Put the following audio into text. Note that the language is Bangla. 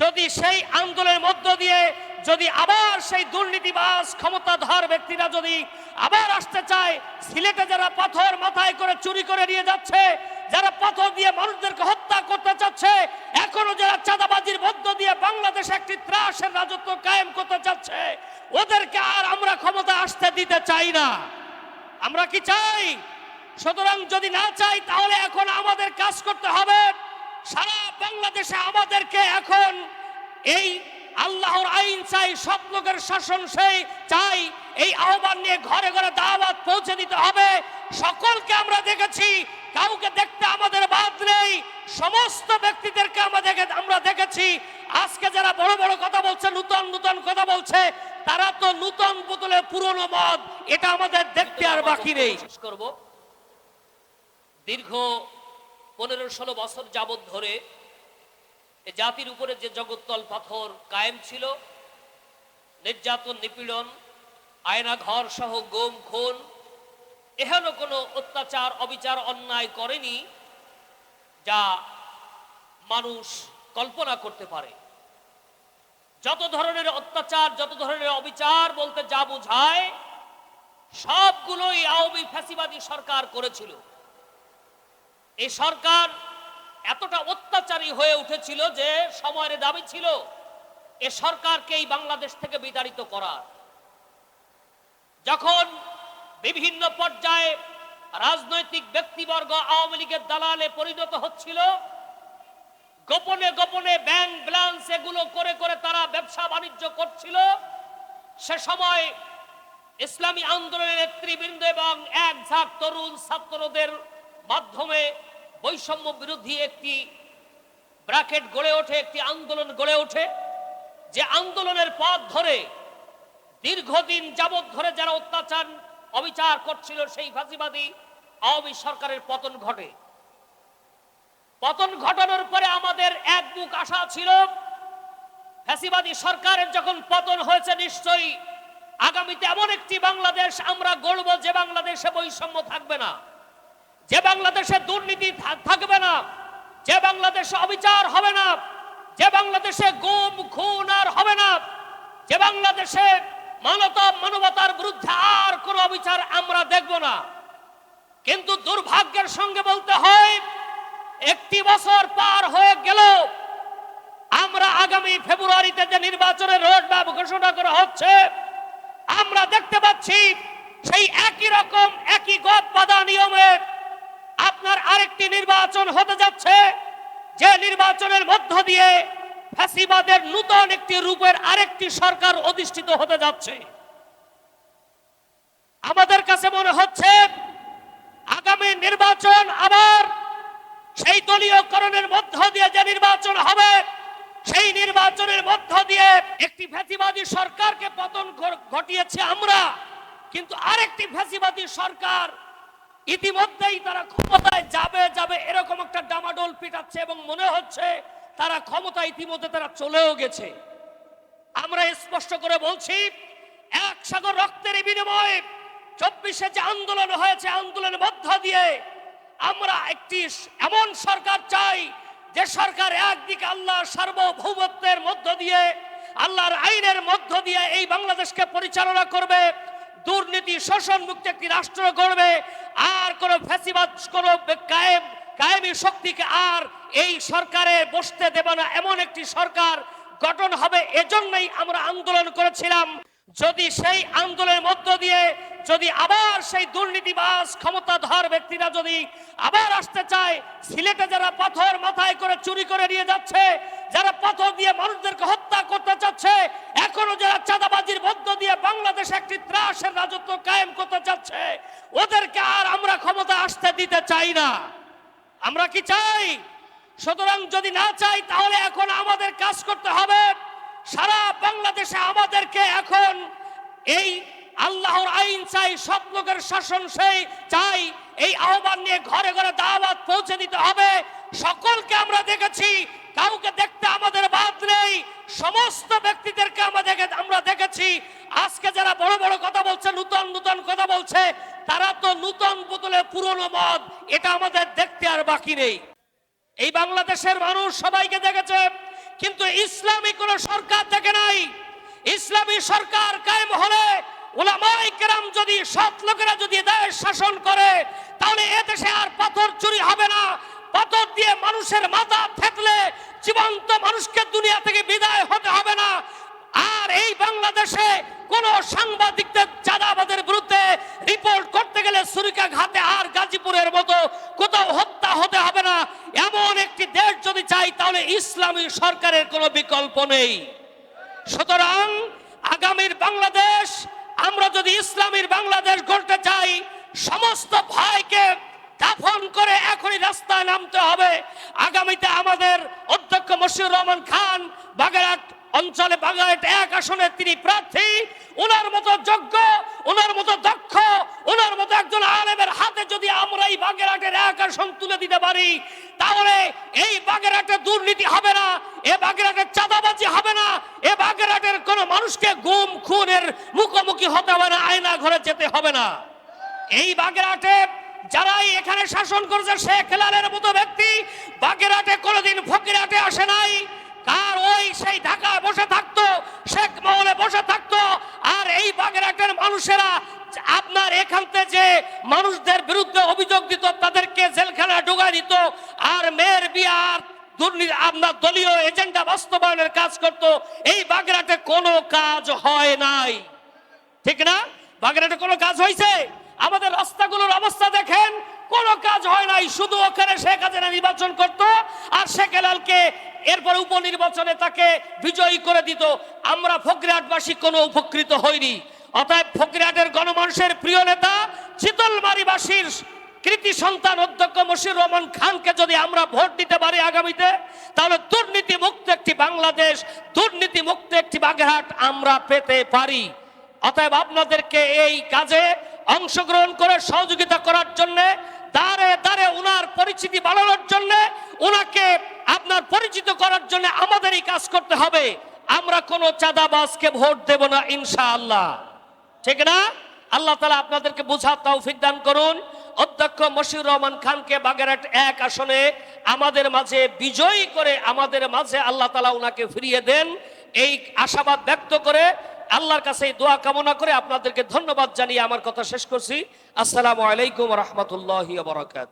যদি সেই আন্দোলনের মধ্য দিয়ে যদি আবার সেই দুর্নীতিবাস ক্ষমতাধর ব্যক্তিরা যদি আবার আসতে চায়, সিলেটে যারা পাথর মাথায় করে চুরি করে নিয়ে যাচ্ছে, যারা পাথর দিয়ে মানুষদেরকে হত্যা করতে চাচ্ছে, এখনও যারা চাঁদাবাজির মধ্য দিয়ে বাংলাদেশে একটি ত্রাসের রাজত্ব কায়েম করতে চাচ্ছে, ওদেরকে আর আমরা ক্ষমতা আসতে দিতে চাই না। আমরা কি চাই? সুতরাং যদি না চাই, তাহলে এখন আমাদের কাজ করতে হবে। সারা বাংলাদেশে আমাদেরকে এখন এই আল্লাহর আইন চাই সব লোকের শাসন সেই চাই, এই আহ্বান নিয়ে ঘরে ঘরে দাওয়াত পৌঁছে দিতে হবে। সকলকে আমরা দেখেছি, কাউকে দেখতে আমাদের বাদ নেই। সমস্ত ব্যক্তিদেরকে আমাদেরকে আমরা দেখেছি। আজকে যারা বড় বড় কথা বলছে, নূতন নূতন কথা বলছে, তারা তো নূতন বোতলে পুরনো মদ, এটা আমাদের দেখতে আর বাকি নেই। শেষ করব। দীর্ঘ পনেরো ষোলো বছর যাবৎ ধরে এ জাতির উপরে যে জগত্তল পাথর কায়েম ছিল, নির্যাতন, নিপীড়ন আয়না ঘর সহ গোম, খুন এহেন কোনো অত্যাচার, অবিচার, অন্যায় করেনি যা মানুষ কল্পনা করতে পারে। যত ধরনের অত্যাচার, যত ধরনের অবিচার বলতে যা বোঝায়, সবগুলোই আওয়ামী ফ্যাসিবাদী সরকার করেছিল। এই সরকার এতটা অত্যাচারী হয়ে উঠেছিল যে সময়ের দাবি ছিল, এ সরকারকে এই বাংলাদেশ থেকে বিতাড়িত করার। যখন বিভিন্ন পর্যায়ে রাজনৈতিক ব্যক্তিবর্গ আওয়ামী লীগের দালালে পরিণত হচ্ছিল, গোপনে গোপনে ব্যাংক ব্যালেন্স এগুলো করে করে তারা ব্যবসা বাণিজ্য করছিল, সে সময় ইসলামী আন্দোলনের নেতৃবৃন্দ এবং এক ঝাঁক তরুণ ছাত্রদের মাধ্যমে বৈষম্য বিরোধী একটি ব্র্যাকেট গড়ে ওঠে, একটি আন্দোলন গড়ে ওঠে, যে আন্দোলনের পথ ধরে দীর্ঘদিন যাবৎ ধরে যারা অত্যাচার, অবিচার করছিল, সেই ফাঁসিবাদী আওয়ামী সরকারের পতন ঘটে। পতন ঘটানোর পরে আমাদের এক বুক আশা ছিল ফ্যাসিবাদী সরকারের যখন পতন হয়েছে নিশ্চয়ই আগামীতে এমন একটি বাংলাদেশ আমরা গড়ব যে বাংলাদেশে বৈষম্য থাকবে না। যে বাংলাদেশে দুর্নীতি থাকবে না, যে বাংলাদেশে অবিচার হবে না, যে বাংলাদেশে গুম, খুন আর হবে না, যে বাংলাদেশে মানবতা, মানবতার বিরুদ্ধে আর কোনো অবিচার আমরা দেখব না। কিন্তু দুর্ভাগ্যের সঙ্গে বলতে হয়, একটি বছর পার হয়ে গেল, আমরা আগামী ফেব্রুয়ারিতে যে নির্বাচনের রোড ম্যাপ ঘোষণা করা হচ্ছে, আমরা দেখতে পাচ্ছি সেই একই রকম, একই আরেকটি নির্বাচন হতে যাচ্ছে, যে নির্বাচনের মধ্য দিয়ে ফ্যাসিবাদের নূতন একটি রূপের আরেকটি সরকার অধিষ্ঠিত হতে যাচ্ছে। আমাদের কাছে মনে হচ্ছে, আগামী নির্বাচন আবার সেই দলীয়করণের মধ্য দিয়ে যে নির্বাচন হবে, সেই নির্বাচনের মধ্য দিয়ে একটি ফ্যাসিবাদী সরকারকে পতন ঘটিয়েছে আমরা। কিন্তু আরেকটি ফ্যাসিবাদী সরকার ইতিমধ্যেই তারা ক্ষমতায় যাবে যাবে এরকম একটা ডামাডোল পিটাচ্ছে এবং মনে হচ্ছে তারা ক্ষমতা ইতিমধ্যে তারা চলেও গেছে। আমরা স্পষ্ট করে বলছি, এক সাগর রক্তের বিনিময়ে চব্বিশে যে আন্দোলন হয়েছে, আন্দোলনের মধ্য দিয়ে আমরা একটি এমন সরকার চাই, যে সরকার একদিকে আল্লাহ সার্বভৌমত্বের মধ্য দিয়ে, আল্লাহর আইনের মধ্য দিয়ে এই বাংলাদেশকে পরিচালনা করবে দুর্নীতি শোষণ মুক্ত একটি রাষ্ট্র গড়বে, আর কোন ফ্যাসিবাদ, কোন কায়েম, কায়েমি শক্তিকে আর এই সরকারে বসতে দেবে না। এমন একটি সরকার গঠন হবে, এজন্যই আমরা আন্দোলন করেছিলাম। যদি সেই আন্দোলনের মধ্য দিয়ে, যদি আবার সেই দুর্নীতিবাজ, ক্ষমতাধর ব্যক্তিরা যদি আবার আসতে চায়, সিলেটে যারা পাথর মাথায় করে চুরি করে নিয়ে যাচ্ছে যারা পাথর দিয়ে মানুষদেরকে হত্যা করতে চাচ্ছে, এখনও যারা চাঁদাবাজির মধ্য দিয়ে বাংলাদেশে একটি ত্রাসের রাজত্ব কায়েম করতে চাচ্ছে, ওদেরকে আর আমরা ক্ষমতা আসতে দিতে চাই না। আমরা কি চাই? সুতরাং যদি না চাই, তাহলে এখন আমাদের কাজ করতে হবে। সারা বাংলাদেশে আমাদেরকে এখন এই আল্লাহর আইন চাই সব লোকের শাসন সেই চাই। এই আহ্বান নিয়ে ঘরে ঘরে দাওয়াত পৌঁছে দিতে হবে। সকলকে আমরা দেখেছি কাউকে দেখতে আমাদের বাদ নেই। সমস্ত ব্যক্তিদেরকে আমাদেরকে আমরা দেখেছি। আজকে যারা বড় বড় কথা বলছে, নূতন নূতন কথা বলছে, তারা তো নূতন বোতলে পুরনো মদ। এটা আমাদের দেখতে আর বাকি নেই। এই বাংলাদেশের মানুষ সবাইকে দেখেছে, কিন্তু ইসলামী কোন সরকার দেখে নাই। ইসলামী সরকার কায়েম হলে ওলামাই কেরাম যদি সৎ লোকেরা যদি দেশ শাসন করে, তাহলে এ দেশে আর পাথর চুরি হবে না। পাথর দিয়ে মানুষের মাথা থেতলে জীবন্ত মানুষকে দুনিয়া থেকে বিদায় হতে হবে না। আর এই বাংলাদেশে কোন সাংবাদিকদের চাঁদাবাদের বিরুদ্ধে রিপোর্ট করতে গেলে ঘাটে আর গাজীপুরের মতো কোথাও হত্যা হতে হবে না। এমন একটি দেশ যদি চাই, তাহলে ইসলামী সরকারের কোনো বিকল্প নেই। সুতরাং আগামীর বাংলাদেশ, আমরা যদি ইসলামীর বাংলাদেশ গড়তে চাই, সমস্ত ভয়কে দাফন করে এখনই রাস্তায় নামতে হবে। আগামীতে আমাদের অধ্যক্ষ মশিউর রহমান খান বাগেরহাট অঞ্চলে বাগেরহাট এক আসনে তিনি প্রার্থী। ওনার মতো যোগ্য ওনার মতো দক্ষ ওনার মতো একজন আলেমের হাতে যদি আমরা এই বাগেরহাটের এক আসন তুলে দিতে পারি, তাহলে এই বাগেরহাটে দুর্নীতি হবে না, এ বাগেরহাটের চাঁদাবাজি হবে না, এ বাগেরহাটের কোনো মানুষকে গুম, খুনের মুখোমুখি হতে হবে না আয়না ঘরে যেতে হবে না। এই বাগেরহাটে যারাই এখানে শাসন করেছে শেখ হেলালের মতো ব্যক্তি, বাগেরহাটে কোনোদিন ফকিরহাটে আসে নাই। কার ওই সেই ঢাকায় বসে থাকতো, শেখ মহলে বসে থাকতো, আর এই বাগেরাটের মানুষেরা আপনার এখান থেকে যে মানুষদের বিরুদ্ধে অভিযোগ দিত, তাদেরকে জেলখানা ঢুকাই দিত, আর মেয়ের বিয়ার দুর্নীতি, আপনার দলীয় এজেন্ডা বাস্তবায়নের কাজ করত। এই বাগেরাটে কোনো কাজ হয় নাই। ঠিক না? বাগেরহাটে কোনো কাজ হয়েছে আমাদের রাস্তাগুলোর অবস্থা দেখেন, কোনো কাজ হয় নাই, শুধু ওখানে শেখ হাসিনা নির্বাচন করত, আর শেখ হেলালকে এরপর উপনির্বাচনে তাকে বিজয়ী করে দিত। আমরা ফকরিহাটবাসী কোনো উপকৃত হইনি। অতএব ফকরিহাটের গণমানুষের প্রিয় নেতা শীতলমারিবাসীর কৃতি সন্তান অধ্যক্ষ মশির রহমান খানকে যদি আমরা ভোট দিতে পারি আগামীতে, তাহলে দুর্নীতি মুক্ত একটি বাংলাদেশ দুর্নীতি মুক্ত একটি বাগেরহাট আমরা পেতে পারি। অতএব আপনাদেরকে এই কাজে অংশগ্রহণ করে সহযোগিতা করার জন্য দাঁড়ে দাঁড়ে উনার পরিচিতি বাড়ানোর জন্য, উনাকে আপনার পরিচিত করার জন্য আমাদেরই কাজ করতে হবে। আমরা কোনো চাঁদাবাজকে ভোট দেব না, ইনশাআল্লাহ। ঠিক না? আল্লাহ তালা আপনাদেরকে বোঝার তৌফিক দান করুন। অধ্যক্ষ মশিউর রহমান খানকে বাগেরহাট এক আসনে আমাদের মাঝে বিজয়ী করে আমাদের মাঝে আল্লাহ তালা ওনাকে ফিরিয়ে দেন। এই আশাবাদ ব্যক্ত করে আল্লাহর কাছে দোয়া কামনা করে আপনাদেরকে ধন্যবাদ জানিয়ে আমার কথা শেষ করছি। আসসালামু আলাইকুম রহমতুল্লাহ বরাকাত